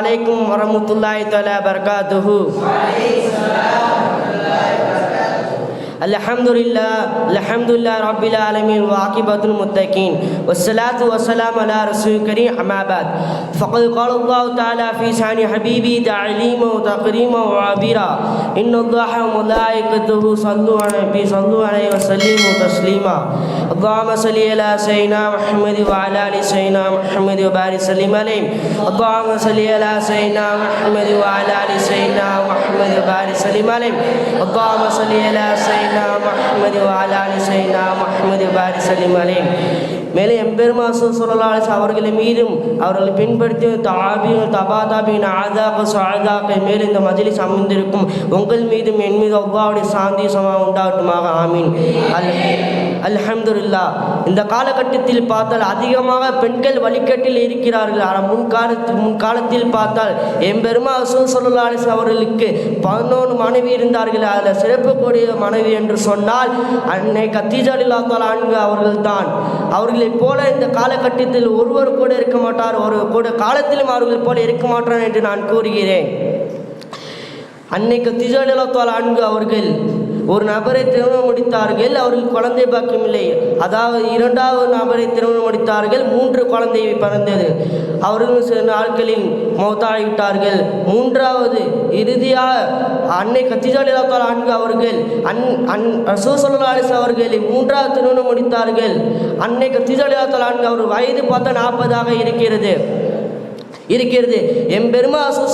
عليكم ورحمة الله تعالى وبركاته الحمد لله الحمد لله رب العالمين وعاقبة المتقين والصلاة والسلام على رسول الكريم أما بعد فقد قال الله تعالى في شأن حبيبي تعليما وتكريما وعبيرا إن الله وملائكته صلوا على النبي صلوا عليه وسلموا تسليما اللهم صل على سيدنا محمد وعلى آل سيدنا محمد وبارك وسلم عليه اللهم صل على سيدنا محمد وعلى آل سيدنا محمد وبارك وسلم عليه اللهم صل على سيدنا محمد وعلى آل سيدنا محمد وبارك وسلم عليه மேலே எம்பெருமாசன் சொல்லலாஸ் அவர்களை மீதும் அவர்களை பின்படுத்தி தாபியும் தபாதாபின் ஆதாக்க சாதாப்பை மேல் இந்த மஜிலிஸ் அமைந்திருக்கும் உங்கள் மீதும் என் மீது அவ்வாவுடைய சாந்தி சமா உண்டாகட்டுமாக. ஆமீன். அல் அல்ஹம்துல்லா இந்த காலகட்டத்தில் பார்த்தால் அதிகமாக பெண்கள் வழிகட்டில் இருக்கிறார்கள். ஆனால் முன்காலத்தில் முன்காலத்தில் பார்த்தால் எம்பெருமா அசூல் சொல்லலாஸ் அவர்களுக்கு பதினொன்று மனைவி இருந்தார்கள். அதில் சிறப்புக்கூடிய மனைவி என்று சொன்னால் அன்னை கத்தீஜாலில்லா தாலான்கு அவர்கள் தான் அவர்களைப் போல இந்த காலகட்டத்தில் ஒருவர் கூட இருக்க மாட்டார். ஒரு கூட காலத்திலும் அவர்கள் போல இருக்க மாட்டார் என்று நான் கூறுகிறேன். அன்னைக்கு கத்தீஜாலில்லா ஆண்கு அவர்கள் ஒரு நபரை திருமணம் முடித்தார்கள் அவர்கள் குழந்தை பாக்கியம் இல்லை. அதாவது இரண்டாவது நபரை திருமணம் முடித்தார்கள் மூன்று குழந்தை பிறந்தது. அவர்கள் சில நாட்களில் மௌத்தாகிவிட்டார்கள் மூன்றாவது இறுதியாக அன்னை கத்திஜாலிலாத்தால் ஆண்கு அவர்கள் அன் அன் ரசூசல்லாலிஸ் அவர்களை மூன்றாவது திருமணம் முடித்தார்கள். அன்னை கத்திஜாலிலாத்தால் ஆண்கு அவர் வயது பார்த்தா நாற்பதாக இருக்கிறது. இருக்கிறது. எம்பெருமா அசூ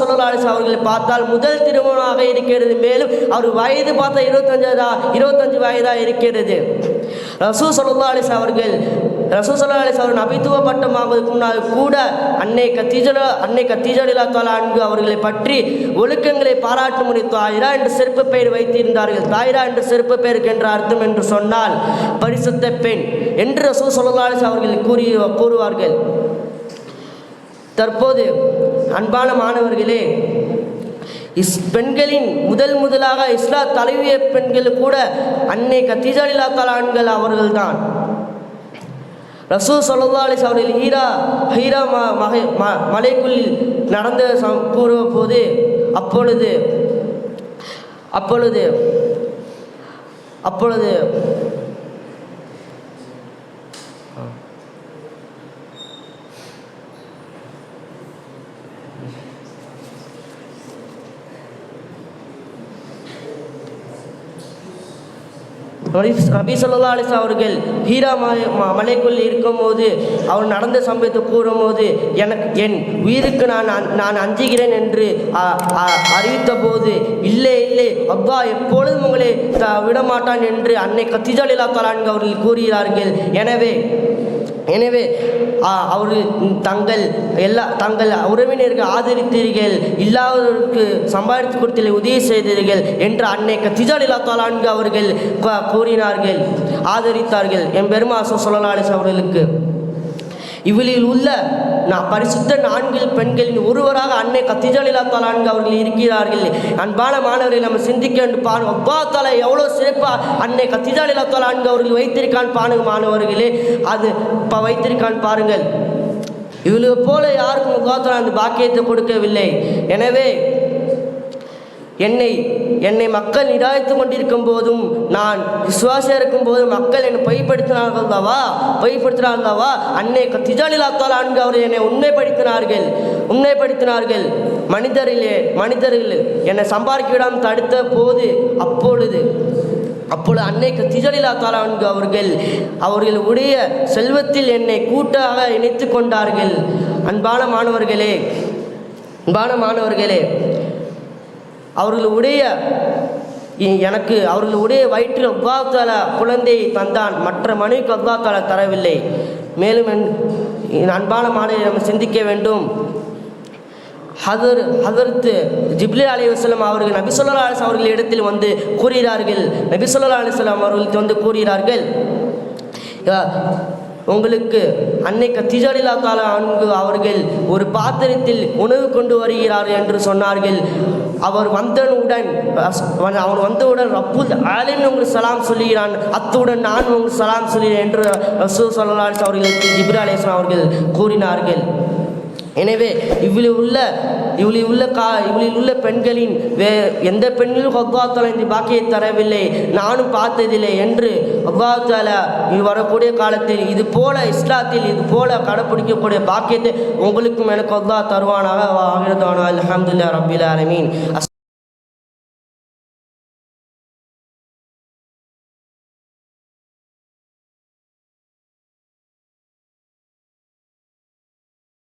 அவர்களை பார்த்தால் முதல் திருமணமாக இருக்கிறது. மேலும் அவர் வயது பார்த்தா இருபத்தஞ்சதா இருபத்தஞ்சு வயதாக இருக்கிறது. ரசூ சொல்லாலிஸ் அவர்கள் ரசூ சொல்லா அலிஸ் அவர் நபித்துவ முன்னால் கூட அன்னை கத்தீஜல அன்னை கத்தீஜலிலா அன்பு அவர்களை பற்றி ஒழுக்கங்களை பாராட்டு முடியும் தாயிரா என்று சிறப்பு பெயர் வைத்திருந்தார்கள். தாயிரா என்று சிறப்பு பெயருக்கு என்ற அர்த்தம் என்று சொன்னால் பரிசுத்த பெண் என்று ரசூ சொல்லாலிஸ் அவர்கள் கூறி கூறுவார்கள். தற்போது அன்பான மாணவர்களே இஸ் பெண்களின் முதல் முதலாக இஸ்லா தலைவிய பெண்கள் கூட அன்னை கத்தீஜாலிலா ஆண்கள் அவர்கள்தான். ரசூ சொல்லா அலிஸ் அவர்கள் ஹீரா ஹீரா ம மகை ம மலைக்குள்ளில் நடந்த கூறுவ போது அப்பொழுது அப்பொழுது அப்பொழுது நபி சொல்லா அவர்கள் ஹீரா மலைக்குள் இருக்கும்போது அவர் நடந்த சம்பவத்தை கூறும்போது எனக்கு என் உயிருக்கு நான் நான் அஞ்சுகிறேன் என்று அறிவித்த போது இல்லை இல்லை அப்பா எப்பொழுதும் உங்களை த விடமாட்டான் என்று அன்னை கத்திஜாலிலா தலான் அவர்கள் கூறுகிறார்கள். எனவே எனவே அவர் தங்கள் எல்லா தங்கள் உறவினர்கள் ஆதரித்தீர்கள் இல்லாதவருக்கு சம்பாதித்து கொடுத்தலை உதவி செய்தீர்கள் என்று அன்னை கத்திஜாலிலா தாலான்கு அவர்கள் கூறினார்கள் ஆதரித்தார்கள். என் பெருமாசம் சொல்லலாலிஸ் அவர்களுக்கு. இவளில் உள்ள நான் பரிசுத்த நான்கில் பெண்களின் ஒருவராக அன்னை கத்திஜலிலா தாலான்கு அவர்கள் இருக்கிறார்கள். அன்பான மாணவர்களை நம்ம சிந்திக்க வேண்டும். பாருங்க அப்பா தாலா எவ்வளோ சிறப்பாக அன்னை கத்திஜாலிலா தலான்கு அவர்கள் வைத்திருக்கான் பாருங்க மாணவர்களே. அது இப்போ வைத்திருக்கான் பாருங்கள். இவளுக்கு போல யாருக்கும் முகாத்தலா அந்த பாக்கியத்தை கொடுக்கவில்லை. எனவே என்னை என்னை மக்கள் நிராய்த்து கொண்டிருக்கும் போதும் நான் விசுவாசியாக இருக்கும் போதும் மக்கள் என்னை பொய்ப்படுத்தினார்கள் தாவா பொய்ப்படுத்தினார்கள் அல்லவா? அன்னை திஜாலிலாத்தால் ஆண்கு அவர் என்னை உண்மைப்படுத்தினார்கள். உண்மைப்படுத்தினார்கள். மனிதரிலே மனிதர்கள் என்னை சம்பாதிக்க விடாமல் தடுத்த போது அப்பொழுது அப்பொழுது அன்னைக்கு திஜலிலா தாலான்கு அவர்கள் அவர்கள் உடைய செல்வத்தில் என்னை கூட்டாக இணைத்து கொண்டார்கள். அன்பான மாணவர்களே அன்பான மாணவர்களே அவர்களுடைய எனக்கு அவர்களுடைய வயிற்றில் அவ்வாத்தால குழந்தையை தந்தான். மற்ற மனைவிக்கு அவ்வாத்தால தரவில்லை. மேலும் என் அன்பான மாணவரை நம்ம சிந்திக்க வேண்டும். ஹதர் ஹதர்த்து ஜிப்லி அலி வஸ்லாம் அவர்கள் நபிசுல்லா அலிஸ் அவர்கள் இடத்தில் வந்து கூறுகிறார்கள். நபிசுல்லா அலிஸ்லாம் அவர்கள் வந்து கூறுகிறார்கள். உங்களுக்கு அன்னை கத்திஜாலிலா கால அன்பு அவர்கள் ஒரு பாத்திரத்தில் உணவு கொண்டு வருகிறார் என்று சொன்னார்கள். அவர் வந்தவுடன் அவன் வந்தவுடன் ரப்புல் ஆலின் உங்களுக்கு சலாம் சொல்லுகிறான். அத்துடன் நான் உங்களுக்கு சலாம் சொல்கிறேன் என்று ரசூ சொல்லலாஸ் அவர்களுக்கு ஜிப்ரா அலிஸ்லாம் அவர்கள் கூறினார்கள். எனவே இவ்வளவு உள்ள இவளில் உள்ள கா இவளில் உள்ள பெண்களின் வே எந்த பெண்ணிலும் அல்லாஹால இந்த பாக்கியை தரவில்லை. நானும் பார்த்ததில்லை என்று அல்லாஹால இது வரக்கூடிய காலத்தில் இது போல இஸ்லாத்தில் இது போல கடைப்பிடிக்கக்கூடிய பாக்கியத்தை உங்களுக்கும் எனக்கு அல்லாஹ் தருவானாக ஆகிறதானா அஹமதுல்லா ரபில் ஆலமீன்.